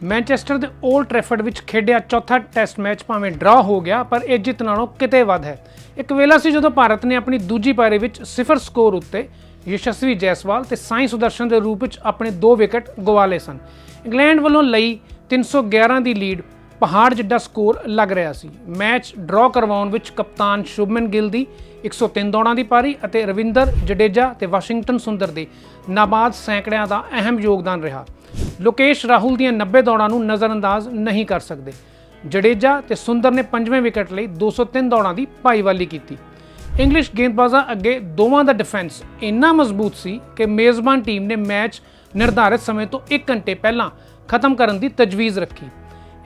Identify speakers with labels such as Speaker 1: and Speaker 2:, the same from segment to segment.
Speaker 1: Manchester ਦੇ old ਟ੍ਰੈਫਰਡ ਵਿੱਚ ਖੇਡਿਆ ਚੌਥਾ ਟੈਸਟ ਮੈਚ ਭਾਵੇਂ ਡਰਾ ਹੋ ਗਿਆ, ਪਰ ਇਹ ਜਿੱਤ ਨਾਲੋਂ ਕਿਤੇ ਵੱਧ ਹੈ। ਇੱਕ ਵੇਲਾ ਸੀ ਜਦੋਂ ਭਾਰਤ ਨੇ ਆਪਣੀ ਦੂਜੀ ਪਾਰੀ ਵਿੱਚ ਸਿਫਰ ਸਕੋਰ ਉੱਤੇ ਯਸ਼ਸਵੀ ਜੈਸਵਾਲ ਤੇ ਸਾਈ ਸੁਦਰਸ਼ਨ ਦੇ ਰੂਪ ਵਿੱਚ ਆਪਣੇ ਦੋ ਵਿਕਟ ਗਵਾ ਲਏ ਸਨ। ਇੰਗਲੈਂਡ ਵੱਲੋਂ ਲਈ 311 ਦੀ ਲੀਡ ਪਹਾੜ ਜਿੱਡਾ ਸਕੋਰ ਲੱਗ ਰਿਹਾ ਸੀ। ਮੈਚ ਡਰਾ ਕਰਵਾਉਣ ਵਿੱਚ ਕਪਤਾਨ ਸ਼ੁਭਮਨ ਗਿੱਲ ਦੀ 103 ਦੌੜਾਂ ਦੀ ਪਾਰੀ ਅਤੇ ਰਵਿੰਦਰ ਜਡੇਜਾ ਤੇ ਵਾਸ਼ਿੰਗਟਨ ਸੁੰਦਰ ਦੇ ਨਾਬਾਦ ਸੈਂਕੜਿਆਂ ਦਾ ਅਹਿਮ ਯੋਗਦਾਨ ਰਿਹਾ। ਲੋਕੇਸ਼ ਰਾਹੁਲ ਦੀਆਂ 90 ਦੌੜਾਂ ਨੂੰ ਨਜ਼ਰਅੰਦਾਜ਼ ਨਹੀਂ ਕਰ ਸਕਦੇ। ਜਡੇਜਾ ਤੇ ਸੁੰਦਰ ਨੇ ਪੰਜਵੇਂ ਵਿਕਟ ਲਈ 203 ਦੌੜਾਂ ਦੀ ਭਾਈਵਾਲੀ ਕੀਤੀ। ਇੰਗਲਿਸ਼ ਗੇਂਦਬਾਜ਼ਾਂ ਅੱਗੇ ਦੋਵਾਂ ਦਾ ਡਿਫੈਂਸ ਇੰਨਾ ਮਜ਼ਬੂਤ ਸੀ ਕਿ ਮੇਜ਼ਬਾਨ ਟੀਮ ਨੇ ਮੈਚ ਨਿਰਧਾਰਿਤ ਸਮੇਂ ਤੋਂ 1 ਘੰਟੇ ਪਹਿਲਾਂ ਖਤਮ ਕਰਨ ਦੀ ਤਜਵੀਜ਼ ਰੱਖੀ।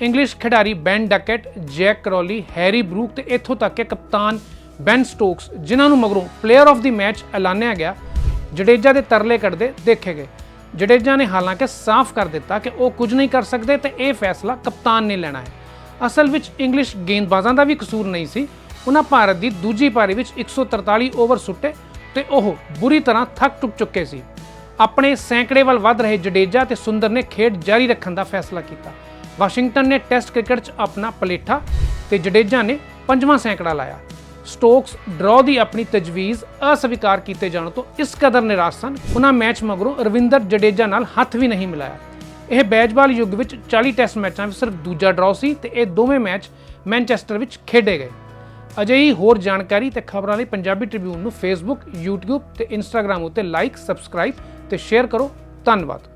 Speaker 1: ਇੰਗਲਿਸ਼ ਖਿਡਾਰੀ Ben Duckett, Jack Crawley, Harry Brook ਤੇ ਇੱਥੋਂ ਤੱਕ ਕਿ ਕਪਤਾਨ ਬੈਨ ਸਟੋਕਸ, ਜਿਨ੍ਹਾਂ ਨੂੰ ਮਗਰੋਂ ਪਲੇਅਰ ਆਫ ਦੀ ਮੈਚ ਐਲਾਨਿਆ ਗਿਆ, ਜਡੇਜਾ ਦੇ ਤਰਲੇ ਕੱਢਦੇ ਦੇਖੇ ਗਏ। ਜਡੇਜਾ ਨੇ ਹਾਲਾਂਕਿ ਸਾਫ਼ ਕਰ ਦਿੱਤਾ ਕਿ ਉਹ ਕੁਝ ਨਹੀਂ ਕਰ ਸਕਦੇ ਤੇ ਇਹ ਫੈਸਲਾ ਕਪਤਾਨ ਨੇ ਲੈਣਾ ਹੈ। ਅਸਲ ਵਿੱਚ ਇੰਗਲਿਸ਼ ਗੇਂਦਬਾਜ਼ਾਂ ਦਾ ਵੀ ਕਸੂਰ ਨਹੀਂ ਸੀ। ਉਹਨਾਂ ਭਾਰਤ ਦੀ ਦੂਜੀ ਪਾਰੀ ਵਿੱਚ 143 ਓਵਰ ਸੁੱਟੇ ਤੇ ਉਹ ਬੁਰੀ ਤਰ੍ਹਾਂ ਥੱਕ ਟੁੱਕ ਚੁੱਕੇ ਸੀ। ਆਪਣੇ ਸੈਂਕੜੇ ਵੱਲ ਵੱਧ ਰਹੇ ਜਡੇਜਾ ਤੇ ਸੁੰਦਰ ਨੇ ਖੇਡ ਜਾਰੀ ਰੱਖਣ ਦਾ ਫੈਸਲਾ ਕੀਤਾ। ਵਾਸ਼ਿੰਗਟਨ ਨੇ ਟੈਸਟ ਕ੍ਰਿਕਟ 'ਚ ਆਪਣਾ ਪਲੇਠਾ ਤੇ ਜਡੇਜਾ ਨੇ ਪੰਜਵਾਂ ਸੈਂਕੜਾ ਲਾਇਆ। ਸਟੋਕਸ ਡਰਾ ਦੀ ਆਪਣੀ ਤਜਵੀਜ਼ ਅਸਵੀਕਾਰ ਕੀਤੇ ਜਾਣ ਤੋਂ ਇਸ ਕਦਰ ਨਿਰਾਸ਼ ਸਨ। ਉਹਨਾਂ ਮੈਚ ਮਗਰੋਂ ਰਵਿੰਦਰ ਜਡੇਜਾ ਨਾਲ ਹੱਥ ਵੀ ਨਹੀਂ ਮਿਲਾਇਆ। ਇਹ ਬੈਜਬਾਲ ਯੁੱਗ ਵਿੱਚ 40 ਟੈਸਟ ਮੈਚਾਂ ਵਿੱਚ ਸਿਰਫ ਦੂਜਾ ਡਰਾ ਸੀ ਤੇ ਇਹ ਦੋਵੇਂ ਮੈਚ ਮੈਨਚੈਸਟਰ ਵਿੱਚ ਖੇਡੇ ਗਏ। ਅਜਿਹੀ ਹੋਰ ਜਾਣਕਾਰੀ ਤੇ ਖਬਰਾਂ ਲਈ ਪੰਜਾਬੀ ਟ੍ਰਿਬਿਊਨ ਨੂੰ ਫੇਸਬੁੱਕ YouTube ਤੇ Instagram ਉੱਤੇ ਲਾਈਕ ਸਬਸਕ੍ਰਾਈਬ ਤੇ ਸ਼ੇਅਰ ਕਰੋ। ਧੰਨਵਾਦ।